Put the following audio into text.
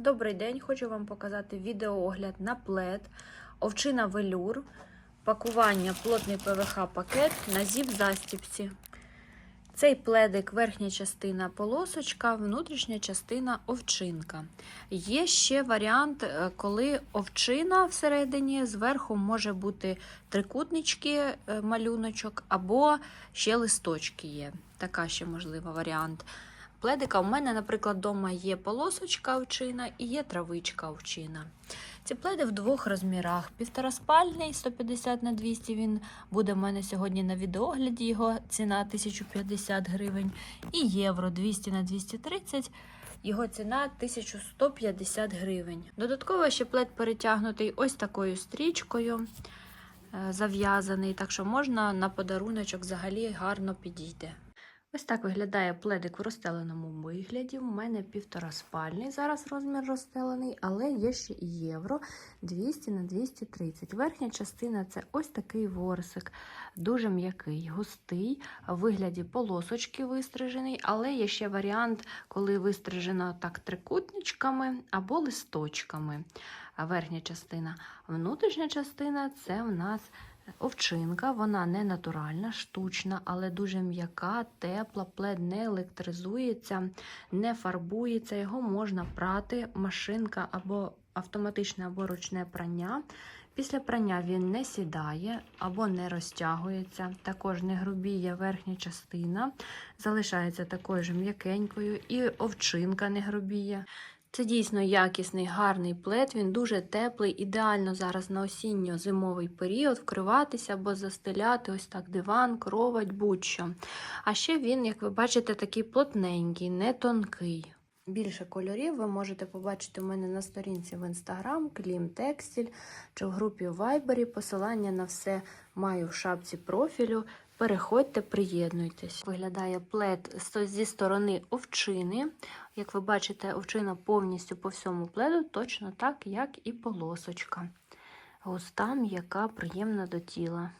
Добрий день, хочу вам показати відеоогляд на плед, овчина велюр, пакування плотний ПВХ пакет на зіп застіпці. Цей пледик верхня частина полосочка, внутрішня частина овчинка. Є ще варіант, е, коли овчина всередині, зверху може бути трикутнички, е, малюночок, або ще листочки є. Така ще можлива варіант. Пледика у мене, наприклад, вдома є полосочка овчина і є травичка овчина. Ці пледи в двох розмірах. Півтораспальний, 150 на 200 він буде в мене сьогодні на відеогляді, його ціна 1050 гривень. І євро 200 на 230 його ціна 1150 гривень. Додатково ще плед перетягнутий ось такою стрічкою, е, зав'язаний, так що можна на подаруночок взагалі гарно підійде. Ось так виглядає пледик в розстеленому вигляді. У мене півтора спальний зараз розмір розстелений, але є ще і євро 200 на 230. Верхня частина це ось такий ворсик, дуже м'який, густий, в вигляді полосочки вистрижений, але є ще варіант, коли вистрижено так трикутничками або листочками. Верхня частина. Внутрішня частина це в нас Овчинка, вона не натуральна, штучна, але дуже м'яка, тепла, плед не електризується, не фарбується, його можна прати, машинка або автоматичне або ручне прання. Після прання він не сідає або не розтягується, також не грубіє верхня частина, залишається такою ж м'якенькою, і овчинка не грубіє. Це дійсно якісний, гарний плед. Він дуже теплий, ідеально зараз на осінньо-зимовий період вкриватися або застеляти ось так диван, кровать, будь-що. А ще він, як ви бачите, такий плотненький, не тонкий. Більше кольорів ви можете побачити у мене на сторінці в інстаграм, Клім Текстіль чи в групі у Вайбері. Посилання на все маю в шапці профілю. Переходьте, приєднуйтесь. Виглядає плед зі сторони овчини. Як ви бачите, овчина повністю по всьому пледу, точно так, як і полосочка. Густа, м'яка, приємна до тіла.